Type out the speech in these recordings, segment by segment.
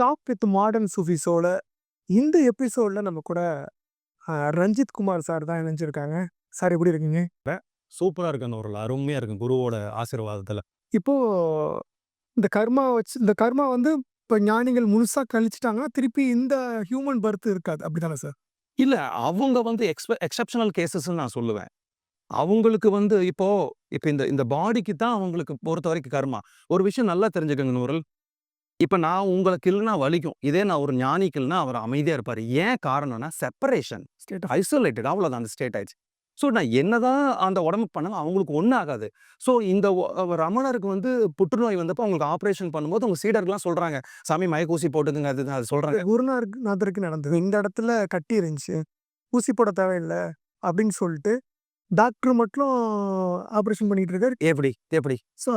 Top with modern சூஃபிஸோட இந்த எபிசோட்ல நம்ம கூட ரஞ்சித் குமார் சார் தான் இணைஞ்சிருக்காங்க. சார் எப்படி இருக்கீங்க? சூப்பரா இருக்கு அந்த ஒரு அருமையா இருக்கு குருவோட ஆசீர்வாதத்துல. இப்போ இந்த கர்மா வச்சு இந்த கர்மா வந்து இப்ப ஞானிகள் முழுசா கழிச்சுட்டாங்கன்னா, திருப்பி இந்த ஹியூமன் பர்த் இருக்காது. அப்படிதானே சார்? இல்ல அவங்க வந்து எக்ஸ்ப எக்செப்ஷனல் கேஸஸ்ன்னு நான் சொல்லுவேன். அவங்களுக்கு வந்து இப்போ இப்ப இந்த இந்த பாடிக்கு தான் அவங்களுக்கு பொறுத்தவரைக்கும் கர்மா. ஒரு விஷயம் நல்லா தெரிஞ்சுக்கங்க நூறல். இப்ப நான் உங்கள கிள்ளுனா வலிக்கும். இதே நான் ஒரு ஞானி கிள்ளுனா அவர் அமைதியா இருப்பாரு. ஏன் காரணம்னா செப்பரேஷன். ஸ்டேட் ஐசோலேட்டட் அவ்வளோதான் அந்த ஸ்டேட் ஆயிடுச்சு. ஸோ நான் என்னதான் அந்த உடம்புக்கு பண்ணாலும் அவங்களுக்கு ஒண்ணும் ஆகாது. ஸோ இந்த ரமணருக்கு வந்து புற்றுநோய் வந்தப்போ அவங்களுக்கு ஆப்பரேஷன் பண்ணும்போது அவங்க சீடர்கள்லாம் சொல்றாங்க. சாமி மயக்க ஊசி போட்டுக்கங்க அது அது சொல்றாங்க. குருநாதருக்கு நாதருக்கு நடந்தது. இந்த இடத்துல கட்டி இருந்துச்சு. ஊசி போட தேவையில்ல அப்படின்னு சொல்லிட்டு, டாக்டர் மட்டும் ஆப்பரேஷன் பண்ணிட்டு இருக்காரு. எப்படி? எப்படி? ஸோ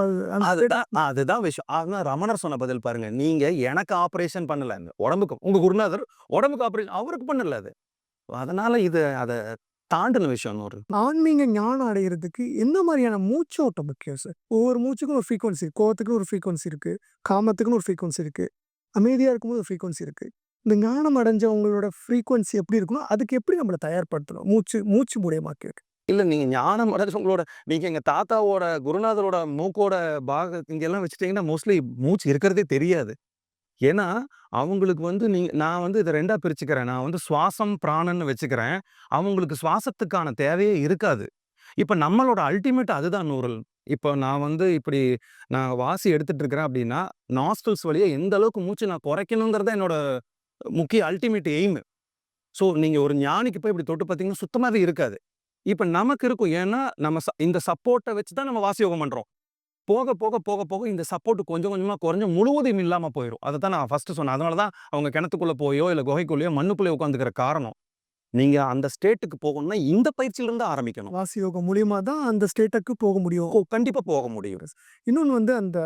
அதுதான் அதுதான் விஷயம். அதான் ரமணர் சொன்ன பதில் பாருங்க. நீங்க எனக்கு ஆப்பரேஷன் பண்ணல. இந்த உடம்புக்கு உங்க குருநாதர் உடம்புக்கு ஆப்பரேஷன் அவருக்கு பண்ணல அது. அதனால இது அத தாண்டின விஷயம் ஒரு ஆன்மீக ஞானம் அடையறதுக்கு எந்த மாதிரியான மூச்சோட்டம் முக்கியம் சார்? ஒவ்வொரு மூச்சுக்கும் ஒரு ஃப்ரீக்வன்சி கோவத்துக்குன்னு ஒரு ஃப்ரீக்வன்சி இருக்கு. காமத்துக்குன்னு ஒரு ஃப்ரீக்வன்சி இருக்கு. அமைதியா இருக்கும்போது ஒரு ஃப்ரீக்வன்சி இருக்கு. இந்த ஞானம் அடைஞ்சவங்களோட ஃப்ரீக்வன்சி எப்படி இருக்கணும்? அதுக்கு எப்படி நம்மள தயார்படுத்தணும்? மூச்சு மூச்சு மூலியமாக்கிறதுக்கு. இல்ல நீங்க ஞானம் அடைஞ்சவங்களோட நீங்க எங்க தாத்தாவோட குருநாதரோட மூக்கோட பாக இங்கெல்லாம் வச்சுட்டீங்கன்னா, மோஸ்ட்லி மூச்சு இருக்கிறதே தெரியாது. ஏன்னா, அவங்களுக்கு வந்து நீங்க நான் வந்து இதை ரெண்டாக பிரிச்சுக்கிறேன். நான் வந்து சுவாசம், பிராணன்னு வச்சுக்கிறேன். அவங்களுக்கு சுவாசத்துக்கான தேவையே இருக்காது. இப்ப நம்மளோட அல்டிமேட் அதுதான் நூறல். இப்போ நான் வந்து இப்படி நான் வாசி எடுத்துட்டு இருக்கிறேன் அப்படின்னா, நாஸ்டல்ஸ் வழியா எந்த அளவுக்கு மூச்சு நான் குறைக்கணுங்கிறது என்னோட முக்கிய அல்டிமேட் எய்மு ஸோ நீங்கள் ஒரு ஞானிக்கு போய் இப்படி தொட்டு பார்த்தீங்கன்னா, சுத்தமாகவே இருக்காது. இப்ப நமக்கு இருக்கும். ஏன்னா, நம்ம ச இந்த சப்போர்ட்ட வச்சு தான் நம்ம வாசி யோகம் பண்றோம். போக, போக, போக, போக இந்த சப்போர்ட் கொஞ்சம் கொஞ்சமா குறைஞ்சு முழுவதும் இல்லாம போயிரும். அதத்தான் நான் ஃபர்ஸ்ட்டு சொன்னேன். அதனால தான் அவங்க கிணத்துக்குள்ள போயோ, இல்ல குகைக்குள்ளேயோ, மண்ணுக்குள்ளேயோ உட்காந்துக்கிற காரணம். நீங்க அந்த ஸ்டேட்டுக்கு போகணும்னா, இந்த பயிற்சியிலிருந்து ஆரம்பிக்கணும். வாசி யோகம் மூலியமா தான் அந்த ஸ்டேட்டுக்கு போக முடியும். கோ கண்டிப்பா போக முடியும். இன்னொன்னு வந்து அந்த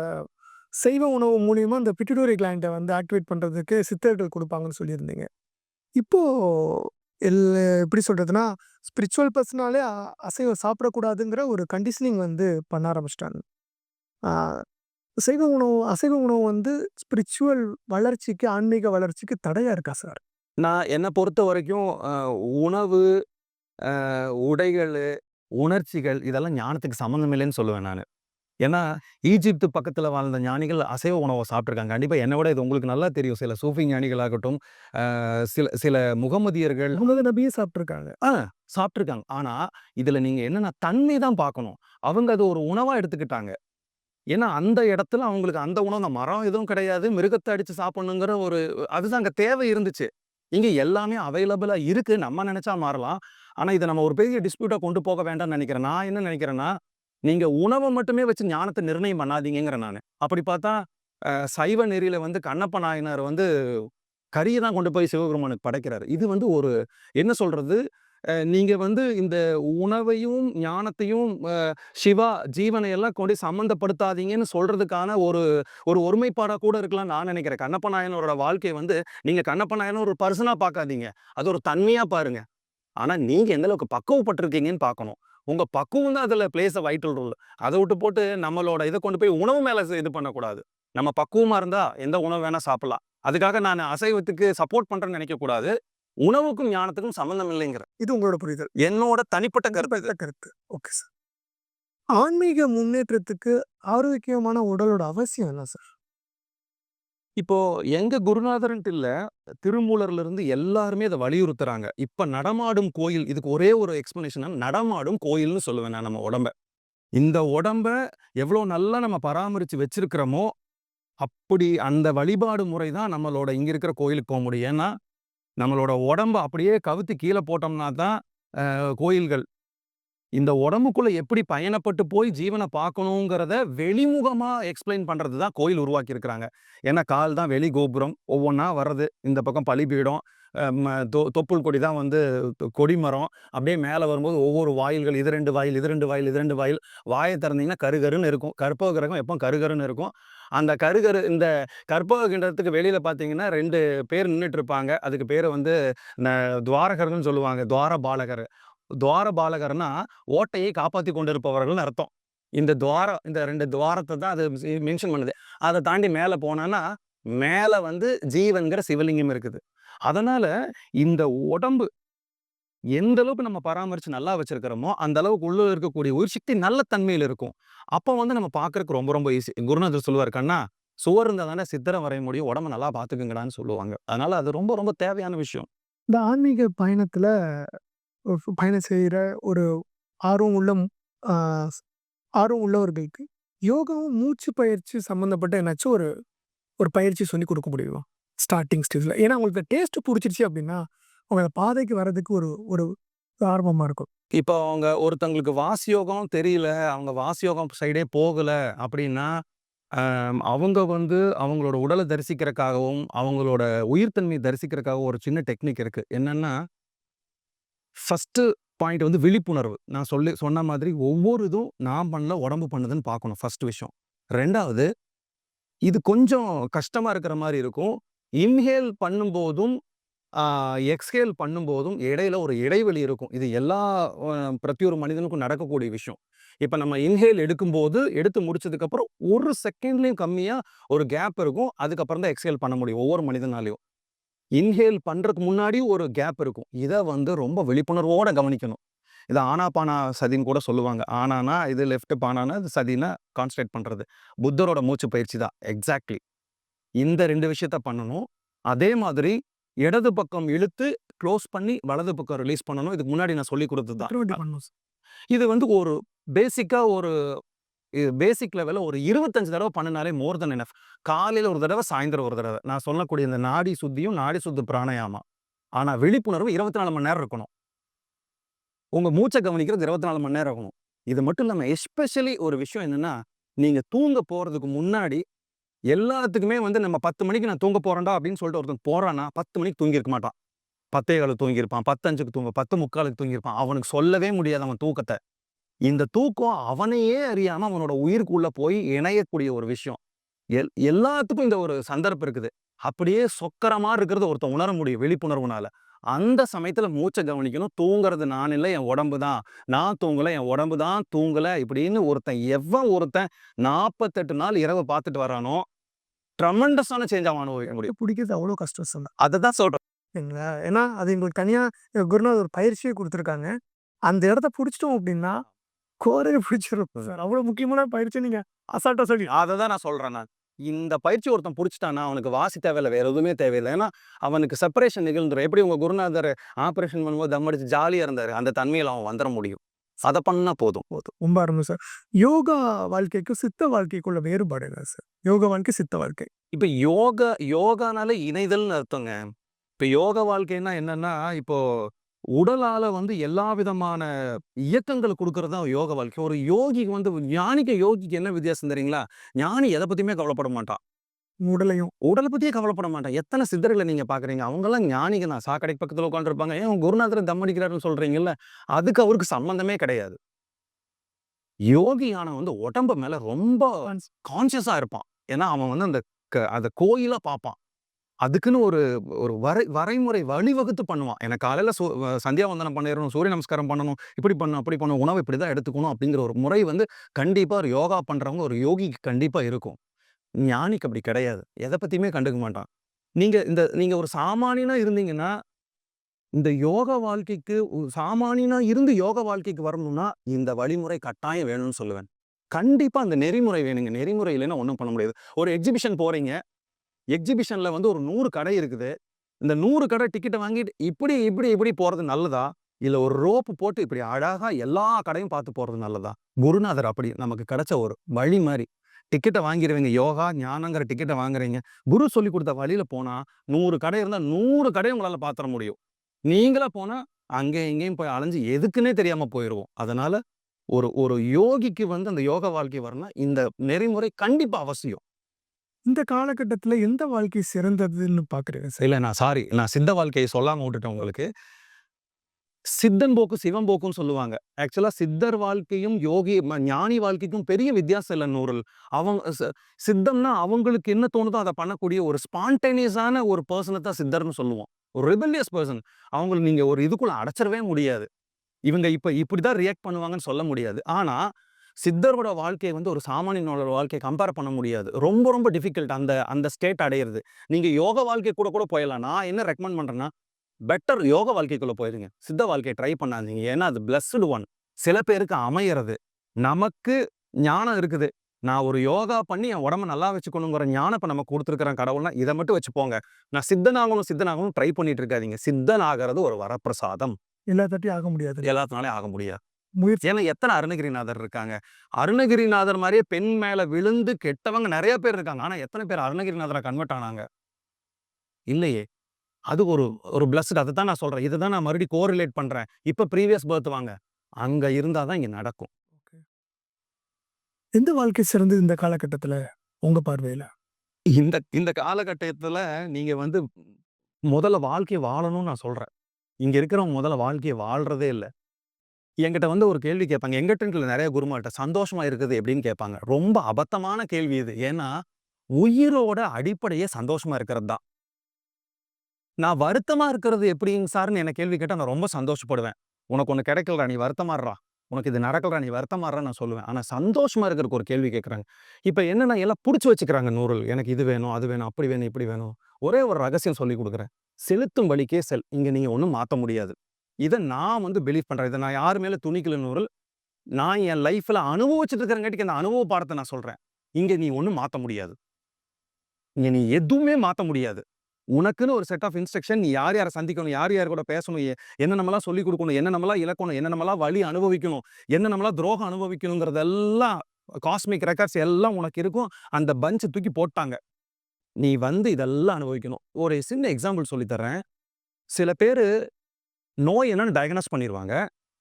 சைவ உணவு மூலியமா அந்த பிட்யூட்டரி கிளாண்ட வந்து ஆக்டிவேட் பண்றதுக்கு சித்தர்கள் குடுப்பாங்கன்னு சொல்லியிருந்தீங்க. இப்போ எல் எப்படி சொல்கிறதுனா ஸ்பிரிச்சுவல் பர்சனாலே அசைவம் சாப்பிடக்கூடாதுங்கிற ஒரு கண்டிஷனிங் வந்து பண்ண ஆரம்பிச்சிட்டாங்க அசைவ சைவ உணவு அசைவ உணவு வந்து ஸ்பிரிச்சுவல் வளர்ச்சிக்கு, ஆன்மீக வளர்ச்சிக்கு தடையாக இருக்கா சார்? நான் என்னை பொறுத்த வரைக்கும் உணவு, உடைகள் உணர்ச்சிகள் இதெல்லாம் ஞானத்துக்கு சம்மந்தம் இல்லைன்னு சொல்லுவேன் நான் ஏன்னா, ஈஜிப்து பக்கத்துல வாழ்ந்த ஞானிகள் அசைவ உணவ சாப்பிட்டுருக்காங்க. கண்டிப்பா என்ன விட இது உங்களுக்கு நல்லா தெரியும். சில சூஃபி ஞானிகளாகட்டும், சில சில முகமதியர்கள் முகமது நபியே சாப்பிட்டுருக்காங்க. ஆ சாப்பிட்டுருக்காங்க. ஆனா, இதுல நீங்க என்னன்னா தன்மை தான் பார்க்கணும். அவங்க அது ஒரு உணவா எடுத்துக்கிட்டாங்க. ஏன்னா, அந்த இடத்துல அவங்களுக்கு அந்த உணவு தான் மரம் எதுவும் கிடையாது. மிருகத்த அடிச்சு சாப்பிடணுங்கிற ஒரு அதுதான் அங்க தேவை இருந்துச்சு. இங்க எல்லாமே அவைலபிளா இருக்கு. நம்ம நெனச்சா மாறலாம். ஆனா, இத நம்ம ஒரு பெரிய டிஸ்பியூட்டா கொண்டு போக வேண்டாம்னு நெனைக்கிறேன். நான் என்ன நெனைக்கிறேன்னா, நீங்க உணவை மட்டுமே வச்சு ஞானத்தை நிர்ணயம் பண்ணாதீங்கிற நான் அப்படி பார்த்தா, சைவ நெறியில வந்து கண்ணப்ப நாயனார் வந்து கரியை தான் கொண்டு போய் சிவபெருமானுக்கு படைக்கிறார் இது வந்து ஒரு என்ன சொல்றது? நீங்க வந்து இந்த உணவையும், ஞானத்தையும் சிவா, ஜீவனை எல்லாம் கொண்டு சம்மந்தப்படுத்தாதீங்கன்னு சொல்றதுக்கான ஒரு ஒரு ஒருமைப்பாடா கூட இருக்கலாம் நான் நினைக்கிறேன் கண்ணப்ப நாயனோட வாழ்க்கையை வந்து நீங்க கண்ணப்ப நாயன ஒரு பர்சனா பார்க்காதீங்க. அது ஒரு தன்மையா பாருங்க. ஆனா, நீங்க எந்த அளவுக்கு பக்குவப்பட்டிருக்கீங்கன்னு பார்க்கணும். உங்க பக்குவம் தான் அதுல பிளேஸ் அ வைட்டல் ரோல். அத விட்டு போட்டு நம்மளோட இத கொண்டு போய் உணவு மேல இது பண்ணக்கூடாது. நம்ம பக்குவமா இருந்தா எந்த உணவு வேணா சாப்பிடலாம். அதுக்காக நானு அசைவத்துக்கு சப்போர்ட் பண்றேன்னு நெனைக்கக்கூடாது. உணவுக்கும் ஞானத்துக்கும் சம்மந்தம் இல்லைங்கிறேன். இது உங்களோட புரிதல். என்னோட தனிப்பட்ட கருத்து கருத்து. Okay sir. ஆன்மீக முன்னேற்றத்துக்கு ஆரோக்கியமான உடலோட அவசியம் என்ன சார்? இப்போ எங்க குருநாதர்ன்ட்டு இல்ல. திருமூலர்ல இருந்து எல்லாருமே அதை வலியுறுத்துறாங்க. இப்ப நடமாடும் கோயில் இதுக்கு ஒரே ஒரு எக்ஸ்பிளனேஷன் நடமாடும் கோயில்னு சொல்லுவேன் நான் நம்ம உடம்ப. இந்த உடம்ப எவ்வளோ நல்லா நம்ம பராமரிச்சு வச்சிருக்கிறோமோ, அப்படி அந்த வழிபாடு முறை தான் நம்மளோட இங்க இருக்கிற கோயிலுக்கு போக முடியும். ஏன்னா, நம்மளோட உடம்ப அப்படியே கவுத்தி கீழ போட்டோம்னா தான் கோயில்கள். இந்த உடம்புக்குள்ள எப்படி பயணப்பட்டு போய் ஜீவனை பார்க்கணுங்கிறத வெளிமுகமா எக்ஸ்ப்ளைன் பண்றது தான் கோயில் உருவாக்கியிருக்கிறாங்க. ஏன்னா, கால் தான் வெளி கோபுரம். ஒவ்வொன்றா வர்றது. இந்த பக்கம் பலிபீடம், ம தொ தொப்புள் கொடி தான் வந்து கொடிமரம். அப்படியே மேலே வரும்போது ஒவ்வொரு வாயில்கள். இது ரெண்டு வாயில், இது ரெண்டு வாயில், இது ரெண்டு வாயில். வாயை திறந்தீங்கன்னா கருகருன்னு இருக்கும். கற்பக கிரகம் எப்போ கருகருன்னு இருக்கும். அந்த கருகரு இந்த கற்பக கிண்டத்துக்கு வெளியில் பார்த்தீங்கன்னா, ரெண்டு பேர் நின்றுட்டு இருப்பாங்க. அதுக்கு பேர் வந்து ந துவாரகர்கள்னு சொல்லுவாங்க. துவாரபாலகர். துவாரபாலகர்னா ஓட்டையை காப்பாற்றி கொண்டிருப்பவர்கள்னு அர்த்தம். இந்த துவாரம் இந்த ரெண்டு துவாரத்தை தான் அது மென்ஷன் பண்ணுது. அதை தாண்டி மேலே போனோன்னா மேலே வந்து ஜீவன்கிற சிவலிங்கம் இருக்குது. அதனால இந்த உடம்பு எந்த அளவுக்கு நம்ம பராமரித்து நல்லா வச்சிருக்கிறோமோ, அந்த அளவுக்கு உள்ளே இருக்கக்கூடிய உயிர் சக்தி நல்ல தன்மையில் இருக்கும். அப்போ வந்து நம்ம பார்க்கறக்கு ரொம்ப ரொம்ப ஈஸி. குருநாதர் சொல்லுவார் "கண்ணா, சுவர் இருந்தால் தானே சித்திரம் வரைய முடியும். உடம்ப நல்லா பார்த்துக்குங்கடான்னு சொல்லுவாங்க. அதனால அது ரொம்ப ரொம்ப தேவையான விஷயம். இந்த ஆன்மீக பயணத்தில் பயணம் செய்கிற ஒரு ஆர்வம் உள்ள ஆர்வம் உள்ளவர்களுக்கு யோகாவும், மூச்சு பயிற்சி சம்மந்தப்பட்ட என்னாச்சும் ஒரு ஒரு பயிற்சி சொல்லி கொடுக்க முடியுமா? ஸ்டார்டிங் ஸ்டேஜில் ஏன்னா அவங்களுக்கு டேஸ்ட்டு பிடிச்சிருச்சு அப்படின்னா அவங்க அந்த பாதைக்கு வர்றதுக்கு ஒரு ஒரு ஆர்வமாக இருக்கும். இப்போ அவங்க ஒருத்தங்களுக்கு வாசி யோகம் தெரியல, அவங்க வாசி யோகம் சைடே போகலை அப்படின்னா அவங்க வந்து அவங்களோட உடலை தரிசிக்கிறக்காகவும், அவங்களோட உயிர்த்தன்மையை தரிசிக்கிறக்காகவும் ஒரு சின்ன டெக்னிக் இருக்குது என்னென்னா ஃபஸ்ட்டு பாயிண்ட் வந்து விழிப்புணர்வு. நான் சொல்லி சொன்ன மாதிரி ஒவ்வொரு இதுவும் நான் பண்ணல, உடம்பு பண்ணுதுன்னு பார்க்கணும் ஃபஸ்ட் விஷயம். ரெண்டாவது இது கொஞ்சம் கஷ்டமாக இருக்கிற மாதிரி இருக்கும். இன்ஹேல் பண்ணும்போதும், எக்ஸ்ஹேல் பண்ணும்போதும் இடையில ஒரு இடைவெளி இருக்கும். இது எல்லா அ பிரதி ஒரு மனிதனுக்கும் நடக்கக்கூடிய விஷயம். இப்போ நம்ம இன்ஹேல் எடுக்கும்போது, எடுத்து முடிச்சதுக்கப்புறம் ஒரு செகண்ட்லேயும் கம்மியாக ஒரு கேப் இருக்கும். அதுக்கப்புறம் தான் எக்ஸ்ஹேல் பண்ண முடியும். ஒவ்வொரு மனிதனாலையும் இன்ஹேல் பண்றதுக்கு முன்னாடி ஒரு கேப் இருக்கும். இத வந்து ரொம்ப விழிப்புணர்வோட கவனிக்கணும். இத ஆனாபானா சதின்னு கூட சொல்லுவாங்க. ஆனானா இது லெஃப்ட், பானானா இது சதின்னா கான்சன்ட்ரேட் பண்றது. புத்தரோட மூச்சு பயிற்சி தான். எக்ஸாக்ட்லி. இந்த 2 விஷயத்த பண்ணணும். அதே மாதிரி இடது பக்கம் இழுத்து குளோஸ் பண்ணி, வலது பக்கம் ரிலீஸ் பண்ணணும். இதுக்கு முன்னாடி நான் சொல்லிக் குடுத்தது தான். இது வந்து ஒரு பேசிக்கா ஒரு பேசிக் லெவல்ல ஒரு 25 தடவ பண்ணுனாலே மோர் தென் எனஃப். காலையில ஒரு தடவ, சாயந்தரம் ஒரு தடவ. நான் சொல்லக்கூடிய இந்த நாடி சுத்தியும், நாடி சுத்து பிராணாயாமா. ஆனா விழிப்புணர்வு 24 மணி நேரம் இருக்கணும். உங்க மூச்ச கவனிக்கிறது 24 மணி நேரம் இருக்கணும். இது மட்டும் இல்லாம எஸ்பெஷலி ஒரு விஷயம் என்னன்னா, நீங்க தூங்க போறதுக்கு முன்னாடி எல்லாத்துக்குமே வந்து நம்ம 10 மணிக்கு நான் தூங்க போறேன்டா அப்படின்னு சொல்லிட்டு ஒருத்தன் போகிறான்னா பத்து மணிக்கு தூங்கியிருக்க மாட்டான். 10:15க்கு தூங்கியிருப்பான். 10:05க்கு தூங்க 10:45க்கு தூங்கியிருப்பான். அவனுக்கு சொல்லவே முடியாது அவன் தூக்கத்த. இந்த தூக்கம் அவனையே அறியாம அவனோட உயிருக்குள்ள போய் இணையக்கூடிய ஒரு விஷயம். எல் எல்லாத்துக்கும் இந்த ஒரு சந்தர்ப்பம் இருக்குது. அப்படியே சொக்கற மாரி இருக்கிறத ஒருத்தன் உணர முடியும் விழிப்புணர்வுனால. அந்த சமயத்துல மூச்ச கவனிக்கணும். தூங்குறது நான் இல்ல, என் உடம்பு தான். நான் தூங்கல, என் உடம்பு தான் தூங்கல இப்படின்னு ஒருத்தன் எவன் ஒருத்தன் 48 நாள் இரவ பார்த்துட்டு வரானோ, ட்ரெமெண்டஸான சேஞ்ச் அவன் அனுபவிக்க முடியும். புடிக்கிறது அவ்ளோ கஷ்டம் சார். அததான் சொல்றேன். சரிங்களா? ஏன்னா, அது எங்களுக்கு தனியா எங்க குருநாதர் ஒரு பயிற்சியே குடுத்துருக்காங்க. அந்த இடத்த புடிச்சிட்டோம் அப்டின்னா, கோரைய புடிச்சிரும் சார். அவ்ளோ முக்கியமான பயிற்சி நீங்க அசால்ட்டா சொல்லி அததான் நான் சொல்றேன் நான். இந்த பயிற்சி ஒருத்தன் புடிச்சுட்டான்னா, அவனுக்கு வாசி தேவையில்ல. வேற எதுவுமே தேவையில்ல. ஏன்னா, அவனுக்கு செப்பரேஷன் நிகழ்ந்துரும். எப்படி உங்க குருநாதர் ஆப்பரேஷன் பண்ணும்போது தம் அடிச்சு ஜாலியா இருந்தாரு. அந்த தன்மையில அவன் வந்துர முடியும். அத பண்ணா போதும். போதும். ரொம்ப அருமை சார். யோகா வாழ்க்கைக்கும், சித்த வாழ்க்கைக்கும் உள்ள வேறுபாடு என்ன சார்? யோகா வாழ்க்கை, சித்த வாழ்க்கை. இப்ப யோகா யோகானாலே இணைதல்னு அர்த்தங்க. இப்ப யோக வாழ்க்கைன்னா என்னன்னா, இப்போ உடலால வந்து எல்லா விதமான இயக்கங்கள் குடுக்குறது தான் யோக வாழ்க்கை. ஒரு யோகிக்கு வந்து ஞானிக்கு, யோகிக்கு என்ன வித்தியாசம் தெரியுங்களா? ஞானி எத பத்தியுமே கவலைப்பட மாட்டான். உடலையும். உடல பத்தியே கவலைப்பட மாட்டான். எத்தன சித்தர்கள நீங்க பார்க்குறீங்க. அவங்கலாம் ஞானிங்க தான். சாக்கடைக்கு பக்கத்துல உட்கார்ந்திருப்பாங்க. ஏன் உங்க குருநாதர் தம் அடிக்கிறாருன்னு சொல்றீங்கல்ல, அதுக்கு அவருக்கு சம்மந்தமே கிடையாது. யோகியானவன் வந்து உடம்பு மேல ரொம்ப கான்ஷியஸா இருப்பான். ஏன்னா, அவன் வந்து அந்த க அத கோயிலா பார்ப்பான். அதுக்குன்னு ஒரு ஒரு வரை வரைமுறை வழிவகுத்து பண்ணுவான். எனக்கு காலையில் சோ சந்தியா சந்தியாவந்தனம் பண்ணிடணும் சூரிய நமஸ்காரம் பண்ணணும், இப்படி பண்ணணும், அப்படி பண்ணணும், உணவு இப்படி தான் எடுத்துக்கணும் அப்படிங்கிற ஒரு முறை வந்து கண்டிப்பாக ஒரு யோகா பண்ணுறவங்க ஒரு யோகிக்கு கண்டிப்பாக இருக்கும். ஞானிக்கு அப்படி கிடையாது. எதை பற்றியுமே கண்டுக்க மாட்டான். நீங்கள் இந்த நீங்கள் ஒரு சாமானியனாக இருந்தீங்கன்னா, இந்த யோக வாழ்க்கைக்கு சாமானியனாக இருந்து யோக வாழ்க்கைக்கு வரணும்னா, இந்த வழிமுறை கட்டாயம் வேணும்னு சொல்லுவேன். கண்டிப்பாக அந்த நெறிமுறை வேணுங்க. நெறிமுறை இல்லைன்னா ஒன்றும் பண்ண முடியாது. ஒரு எக்ஸிபிஷன் போகிறீங்க எக்ஸிபிஷன்ல வந்து ஒரு நூறு கடை இருக்குது. இந்த நூறு கடை டிக்கெட்ட வாங்கிட்டு இப்படி, இப்படி, இப்படி போறது நல்லதா? இல்லை ஒரு ரோப் போட்டு இப்படி அழகா எல்லா கடையும் பார்த்து போறது நல்லதா? குருநாதர் அப்படி நமக்கு கிடைச்ச ஒரு வழி மாதிரி டிக்கெட்டை வாங்கிருவீங்க. யோகா, ஞானங்கிற டிக்கெட்ட வாங்குறீங்க. குரு சொல்லிக் கொடுத்த வழியில போனா, நூறு கடை இருந்தா 100 கடைய உங்களால பார்த்துட முடியும். நீங்களாக போனா, அங்கேயும் இங்கேயும் போய் அலைஞ்சு எதுக்குன்னே தெரியாம போயிருவோம். அதனால ஒரு ஒரு யோகிக்கு வந்து அந்த யோக வாழ்க்கை வரணும்னா, இந்த நெறிமுறை கண்டிப்பா அவசியம். இந்த காலகட்டத்தில் எந்த வாழ்க்கை சிறந்ததுன்னு பார்க்குறீங்க சார்? இல்லை நான் சாரி. நான் சித்த வாழ்க்கையை சொல்லாமல் விட்டுட்டேன் உங்களுக்கு. சித்தன் போக்கு, சிவன் போக்குன்னு சொல்லுவாங்க. ஆக்சுவலாக சித்தர் வாழ்க்கையும், யோகி ஞானி வாழ்க்கைக்கும் பெரிய வித்தியாசம் இல்லை நூறல். அவங்க சித்தம்னா அவங்களுக்கு என்ன தோணுதோ அதை பண்ணக்கூடிய ஒரு ஸ்பான்டேனியஸான ஒரு பர்சனை தான் சித்தர்னு சொல்லுவோம். ஒரு ரிபல்லியஸ் பர்சன் அவங்கள நீங்கள் ஒரு இதுக்குள்ளே அடைச்சிடவே முடியாது. இவங்க இப்போ இப்படி தான் ரியாக்ட் பண்ணுவாங்கன்னு சொல்ல முடியாது. ஆனால் சித்தரோட வாழ்க்கையை வந்து ஒரு சாமானியனோட வாழ்க்கையை கம்பேர் பண்ண முடியாது. ரொம்ப ரொம்ப டிஃபிகல்ட் அந்த அந்த ஸ்டேட் அடையறது. நீங்க யோக வாழ்க்கை கூட கூட போயிடலாம். நான் என்ன ரெக்கமெண்ட் பண்றேன்னா, பெட்டர் யோக வாழ்க்கைக்குள்ள போயிருங்க. சித்த வாழ்க்கைய ட்ரை பண்ணாதீங்க. ஏன்னா அது பிளஸ்டு ஒன். சில பேருக்கு அமையறது. நமக்கு ஞானம் இருக்குது. நான் ஒரு யோகா பண்ணி என் உடம்ப நல்லா வச்சுக்கணுங்கிற ஞானம் இப்ப நமக்கு குடுத்துருக்கிறான் கடவுள்னா, இத மட்டும் வச்சுப்போங்க. நான் சித்தனாகணும் சித்தனாகணும் ட்ரை பண்ணிட்டு இருக்காதீங்க. சித்தன் ஆகறது ஒரு வரப்பிரசாதம். எல்லாத்தாட்டியும் ஆக முடியாது. எல்லாத்துனாலயும் ஆக முடியாது. முயற்சி ஏன்னா எத்தன அருணகிரிநாதர் இருக்காங்க. அருணகிரிநாதர் மாரியே பெண் மேல விழுந்து கெட்டவங்க நெறைய பேர் இருக்காங்க. ஆனா எத்தன பேர் அருணகிரிநாதரா கன்வெர்ட் ஆனாங்க? இல்லையே. அது ஒரு ஒரு பிளஸ்ட் அதத்தான் நான் சொல்றேன். இத தான் நான் மறுபடியும் கோரிலேட் பண்றேன். இப்ப ப்ரீவியஸ் பர்த் வாங்க. அங்க இருந்தா தான் இங்க நடக்கும். எந்த வாழ்க்கை சிறந்தது இந்த காலகட்டத்துல உங்க பார்வையில? இந்த இந்த காலகட்டத்துல நீங்க வந்து முதல்ல வாழ்க்கைய வாழணும்னு நான் சொல்றேன். இங்க இருக்கிறவங்க முதல்ல வாழ்க்கைய வாழ்றதே இல்ல. என்கிட்ட வந்து ஒரு கேள்வி கேட்பாங்க. எங்கிட்ட நிறைய குருமாட்ட சந்தோஷமாக சந்தோஷமா இருக்குது எப்படின்னு கேட்பாங்க. ரொம்ப அபத்தமான கேள்வி இது. ஏன்னா, உயிரோட அடிப்படையே சந்தோஷமா இருக்கிறது தான். நான் வருத்தமா இருக்கிறது எப்படிங்க சார்னு என்ன கேள்வி கேட்டா நான் ரொம்ப சந்தோஷப்படுவேன். உனக்கு ஒண்ணு கிடைக்கலடா நீ வருத்தமாடுறா உனக்கு இது நடக்கலடா நீ வருத்தமாட்றான்னு நான் சொல்லுவேன். ஆனா சந்தோஷமா இருக்கிறக்கு ஒரு கேள்வி கேட்குறாங்க இப்ப என்னென்ன எல்லாம் புடிச்சு வச்சுக்கிறாங்க நூறுல். எனக்கு இது வேணும், அது வேணும், அப்படி வேணும், இப்படி வேணும். ஒரே ஒரு ரகசியம் சொல்லிக் கொடுக்குறேன் செலுத்தும் வழிக்கே செல். இங்க நீங்க ஒண்ணும் மாத்த முடியாது. இதை நான் வந்து பிலீவ் பண்ணுறேன் இதை நான் யார் மேலே துணிக்கலன்னு நூறுல். நான் என் லைஃப்பில் அனுபவிச்சுட்டு இருக்கிறங்காட்டிக்கு அந்த அனுபவ பாடத்தை நான் சொல்கிறேன் இங்கே நீ ஒன்றும் மாற்ற முடியாது. இங்கே நீ எதுவுமே மாற்ற முடியாது. உனக்குன்னு ஒரு செட் ஆஃப் இன்ஸ்ட்ரக்ஷன் நீ யார் யாரை சந்திக்கணும், யார் யார் கூட பேசணும், என்ன என்னென்னமெல்லாம் சொல்லிக் கொடுக்கணும் என்ன நம்மளாம் இழக்கணும், என்னென்னமெல்லாம் வலி அனுபவிக்கணும், என்னென்னமெல்லாம் துரோகம் அனுபவிக்கணுங்கிறதெல்லாம் காஸ்மிக் ரெக்கார்ட்ஸ் எல்லாம் உனக்கு இருக்கும். அந்த பஞ்சை தூக்கி போட்டாங்க. நீ வந்து இதெல்லாம் அனுபவிக்கணும். ஒரு சின்ன எக்ஸாம்பிள் சொல்லித்தரேன் சில பேர் நோய் என்னன்னு டயக்னோஸ் பண்ணிருவாங்க.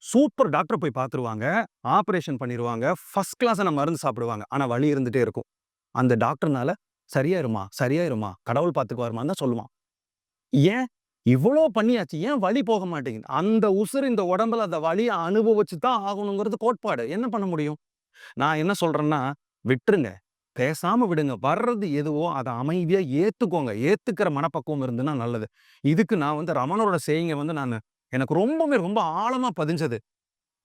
சூப்பர் டாக்டர் போய் பார்த்துருவாங்க. ஆப்ரேஷன் பண்ணிருவாங்க. ஃபஸ்ட் கிளாஸான மருந்து சாப்பிடுவாங்க. ஆனா வலி இருந்துட்டே இருக்கும். அந்த டாக்டர்னால சரியாயிருமா, சரியாயிருமா, கடவுள் பார்த்துக்குவாருமான்னு தான் சொல்லுவான். ஏன்? இவ்ளோ பண்ணியாச்சு. ஏன் வழி போக மாட்டேங்குது? அந்த உசுரு இந்த உடம்புல அந்த வழியை அனுபவிச்சு தான் ஆகணுங்கிறது கோட்பாடு. என்ன பண்ண முடியும்? நான் என்ன சொல்றேன்னா, விட்டுருங்க. பேசாம விடுங்க. வர்றது எதுவோ அத அமைதியா ஏத்துக்கோங்க. ஏற்றுக்கிற மனப்பக்குவம் இருந்துன்னா நல்லது. இதுக்கு நான் வந்து ரமணரோட செய்யுங்க வந்து நானு எனக்கு ரொம்பவுமே ரொம்ப ஆழமா பதிஞ்சது.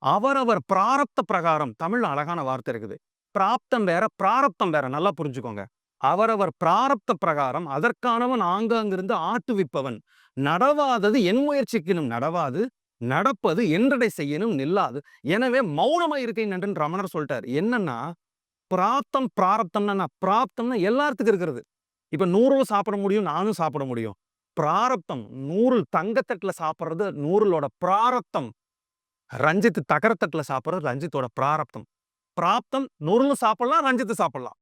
அவரவர் பிராரப்த பிரகாரம் தமிழ் அழகான வார்த்தை இருக்குது. பிராப்தம் வேற, பிராரப்தம் வேற. நல்லா புரிஞ்சுக்கோங்க. அவரவர் பிராரப்த பிரகாரம் அதற்கானவன் ஆங்காங்கிருந்து ஆட்டுவிப்பவன். நடவாதது என் முயற்சிக்கினும் நடவாது. நடப்பது என்றடை செய்யணும் நில்லாது. எனவே மௌனமா இருக்கை நன்றுன்னு ரமணர் சொல்லிட்டார் என்னன்னா, பிராப்தம், பிராரப்தம்னா பிராப்தம்னா எல்லாத்துக்கும் இருக்கிறது. இப்ப நூறும் சாப்பிட முடியும், நானும் சாப்பிட முடியும். பிராரப்தம் நூறுல் தங்கத்தட்டுல சாப்பிடுறது நூறுலோட பிராரப்தம். ரஞ்சித் தகரத்தட்டுல சாப்பிடுறது ரஞ்சித்தோட பிராரப்தம். பிராப்தம் நூறுலும் சாப்பிடலாம், ரஞ்சித் சாப்பிடலாம்.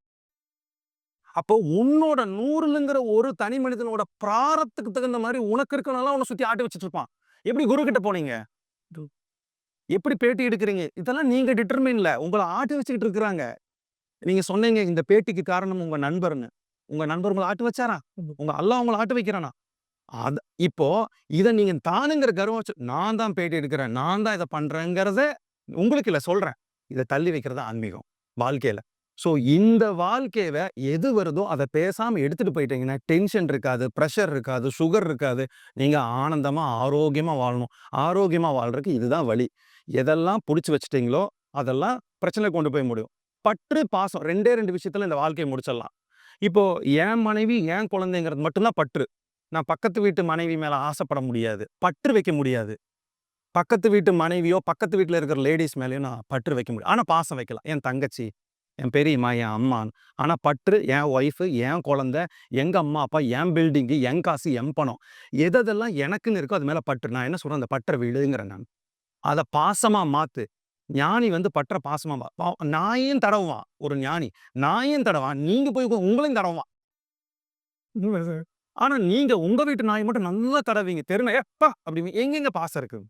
அப்போ உன்னோட நூறுலுங்கிற ஒரு தனி மனிதனோட பிராரப்தத்துக்கு தகுந்த மாரி உனக்கு இருக்கவனெல்லாம் உன்ன சுத்தி ஆட்டி வச்சுட்டு இருப்பான். எப்படி குரு கிட்ட போனீங்க? எப்படி பேட்டி எடுக்கிறீங்க? இதெல்லாம் நீங்க டிட்டர்மைன்ல. உங்கள ஆட்டி வச்சுக்கிட்டு இருக்கிறாங்க. நீங்க சொன்னீங்க இந்த பேட்டிக்கு காரணம் உங்க நண்பர்ன்னு. உங்க நண்பர் உங்கள ஆட்டி வச்சாரா? உங்க அல்லாஹ் உங்கள ஆட்டி வைக்கிறானா? அத இப்போ இத நீங்க தானுங்கிற கர்வம் வச்சு நான் தான் பேட்டி எடுக்கிறேன். நான் தான் இத பண்றேங்கிறத உங்களுக்கு இல்ல சொல்றேன். இத தள்ளி வைக்கிறது ஆன்மீகம். வாழ்க்கையில. ஸோ இந்த வாழ்க்கையை எது வருதோ அதை பேசாம எடுத்துட்டு போயிட்டீங்கன்னா, டென்ஷன் இருக்காது, ப்ரெஷர் இருக்காது, சுகர் இருக்காது. நீங்க ஆனந்தமா, ஆரோக்கியமா வாழணும். ஆரோக்கியமா வாழ்றதுக்கு இதுதான் வழி. எதெல்லாம் புடிச்சு வச்சுட்டிங்களோ அதெல்லாம் பிரச்சனை கொண்டு போய் முடியும். பற்று, பாசம் 2டே 2 விஷயத்துல இந்த வாழ்க்கைய முடிச்சிடலாம். இப்போ என் மனைவி, என் குழந்தைங்கிறது மட்டும் தான் பற்று. நான் பக்கத்து வீட்டு மனைவி மேலே ஆசைப்பட முடியாது. பற்று வைக்க முடியாது. பக்கத்து வீட்டு மனைவியோ, பக்கத்து வீட்டில் இருக்கிற லேடீஸ் மேலேயோ நான் பற்று வைக்க முடியும். ஆனால் பாசம் வைக்கலாம். என் தங்கச்சி, என் பெரியம்மா, என் அம்மான்னு ஆனால் பற்று என் ஒய்ஃப், என் குழந்தை, எங்கள் அம்மா, அப்பா, என் பில்டிங்கு, என் காசு, என் பணம். எதெதெல்லாம் எனக்குன்னு இருக்கோ அது மேலே பற்று. நான் என்ன சொல்கிறேன் அந்த பற்ற வீடுங்கிறேன் நான். அதை பாசமாக மாற்று ஞானி வந்து பற்ற பாசமாக நாயும் பா தடவுவான் ஒரு ஞானி. நாயையும் தடவான். நீங்கள் போய் உங்களையும் தடவான் உண்மை சார். ஆனா நீங்க உங்க வீட்டு நாய மட்டும் நல்லா தடவீங்க. தெருன "எப்பா" அப்படிம்பீங்க. எங்கேங்க பாசம் இருக்கு?